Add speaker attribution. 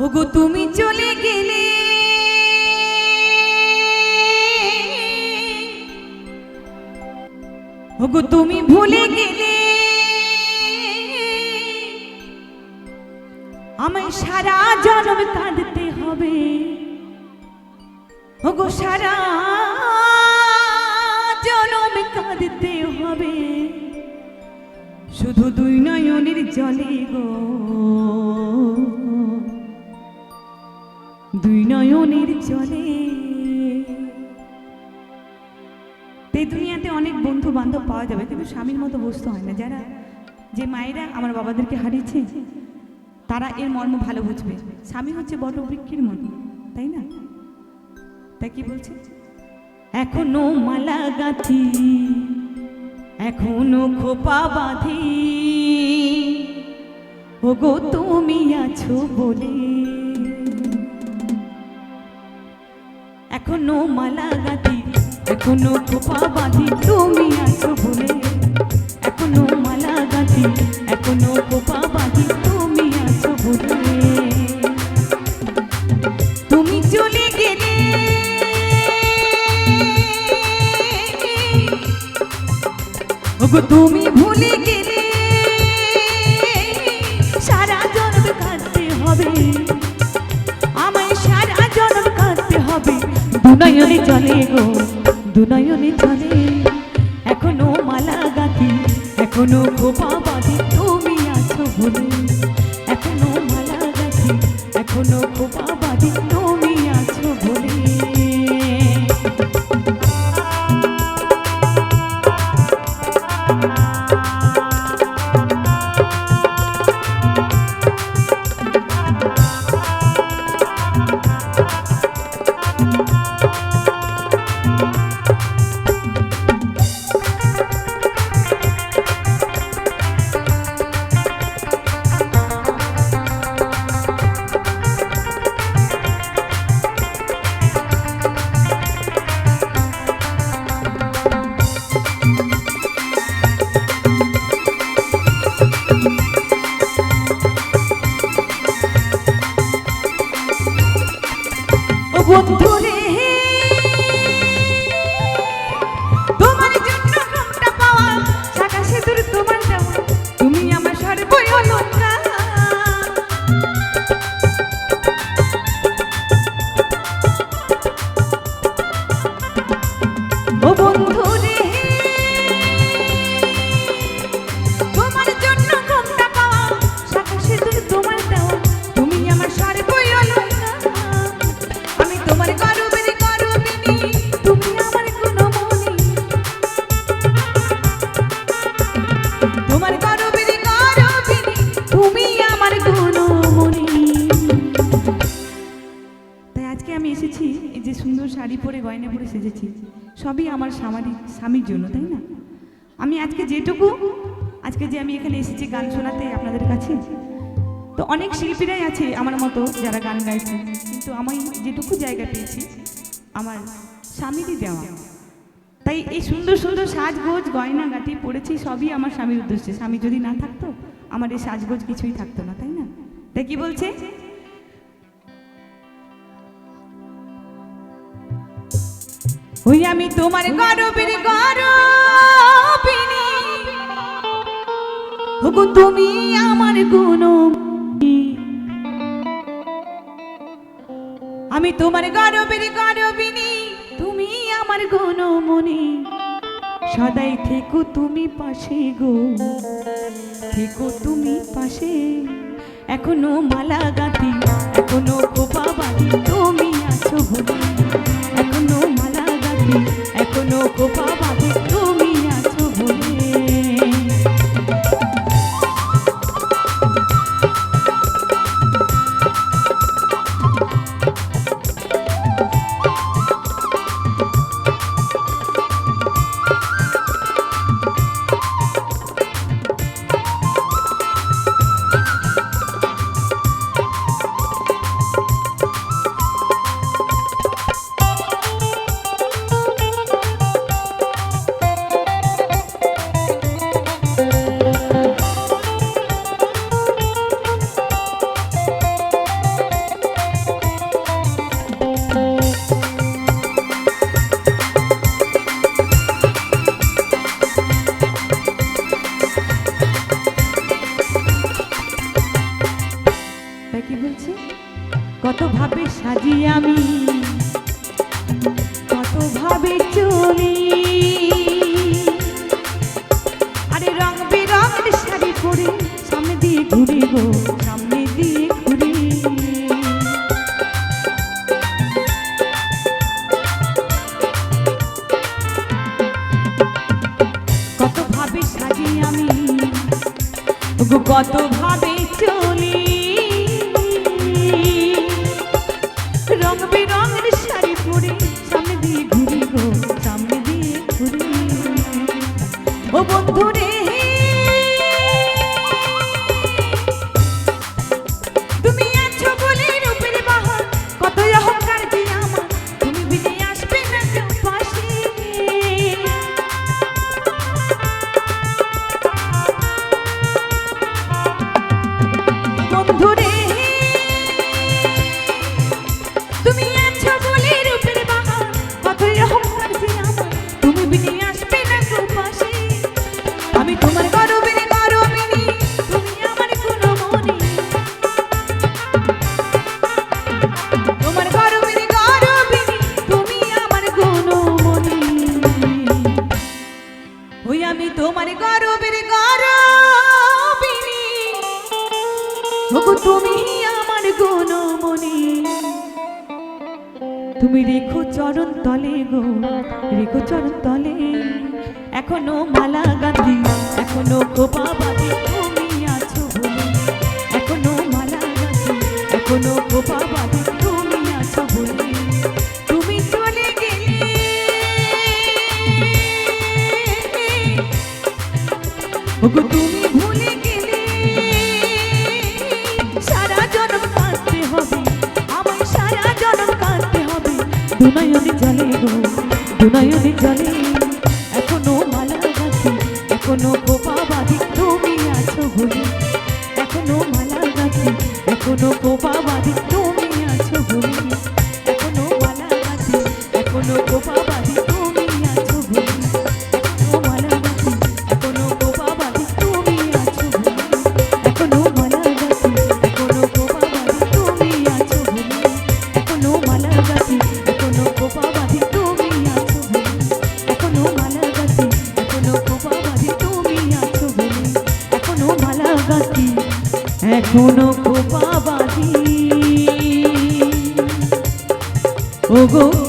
Speaker 1: ওগো, তুমি চলে গেলে। ওগো, তুমি ভুলে গেলে। আমায় সারা জনম কাঁদতে হবে। ওগো, সারা জনম কাঁদতে হবে। শুধু দুই নয়নের জলে গো। দুই নয়নের জলে এই দুনিয়াতে অনেক বন্ধু বান্ধব পাওয়া যাবে, কিন্তু স্বামীর মতো বস্তু হয় না। যারা, যে মায়েরা আমার বাবাদেরকে হারিয়েছে, তারা এর মর্ম ভালো বুঝবে। স্বামী হচ্ছে বট বৃক্ষের মতো, তাই না? তাই কি বলছে? এখনও মালা গাথি, এখনও খোপা বাঁধি। ওগো, তুমি আছো বলে এখনও মালা গাথি এখনও খোপা বাঁধি তুমি বলে। এখনও মালা গাথি এখনও খোপা বাঁধি তুমি বলে। তুমি চলে গেলে তুমি ভুলে গেলে। দুনয়নে চলে গো, দুনয়নে চলে। এখনও মালা গাঁথি এখনও গোপা বাঁধি তুমি আছো বলে। এখনও মালা গাঁথি এখনও গোপা বাঁধি ও শাড়ি পরে গয়না পরে সেজেছি। সবই আমার স্বামী স্বামীর জন্য, তাই না? আমি আজকে যেটুকু, আজকে যে আমি এখানে এসেছি গান শোনাতে আপনাদের কাছে, তো অনেক শিল্পীরাই আছে আমার মতো যারা গান গাইছে, কিন্তু আমি যেটুকু জায়গা পেয়েছি, আমার স্বামীরই দেওয়া। তাই এই সুন্দর সুন্দর সাজগোজ, গয়না গাটি পড়েছি সবই আমার স্বামীর উদ্দেশ্যে। স্বামী যদি না থাকতো, আমার এই সাজগোজ কিছুই থাকতো না, তাই না? তাই কি বলছে? ওই আমি তোমার গরবের গরবিনী। তুমি আমার গুণ আমি তোমার গরবের গরবিনী, তুমি আমার গুণ মনে সদাই থেকো তুমি পাশে গো, থেকো তুমি পাশে। এখনও মালা গাঁথি, এখনও খোপা বাঁধি, তুমি আছো এখনও এখনও খোপা সাজি আমি। কত ভাবে চলি। আরে রং বেরঙের শাড়ি পরে সামনে দিয়ে ঘুরে গো সামনে দিয়ে ঘুরে। কত ভাবে সাজি আমি। ওগো ও বন্ধু রে ওই আমি তোমার গরবের গরবিনী। তুমি আমার গুণমণি। তুমি রেখো চরণ তলে গো, রেখো চরণ তলে। এখনও মালা গান্ধী এখনও গোপাবাদী তুমি আছো এখনও মালা গান্ধী এখনও গোপাবাদী তুমি ওগো, তুমি এখনও মালা গাছে এখনও কোপাবাদি তুমি আছো বলে, এখনও মালা গাছে এখনও কোপাবাদি তুমি আছো বলে, এখনও মালা গাছে এখনও কোপাবাদি এখনও কোপাবাদি ওগো তুমি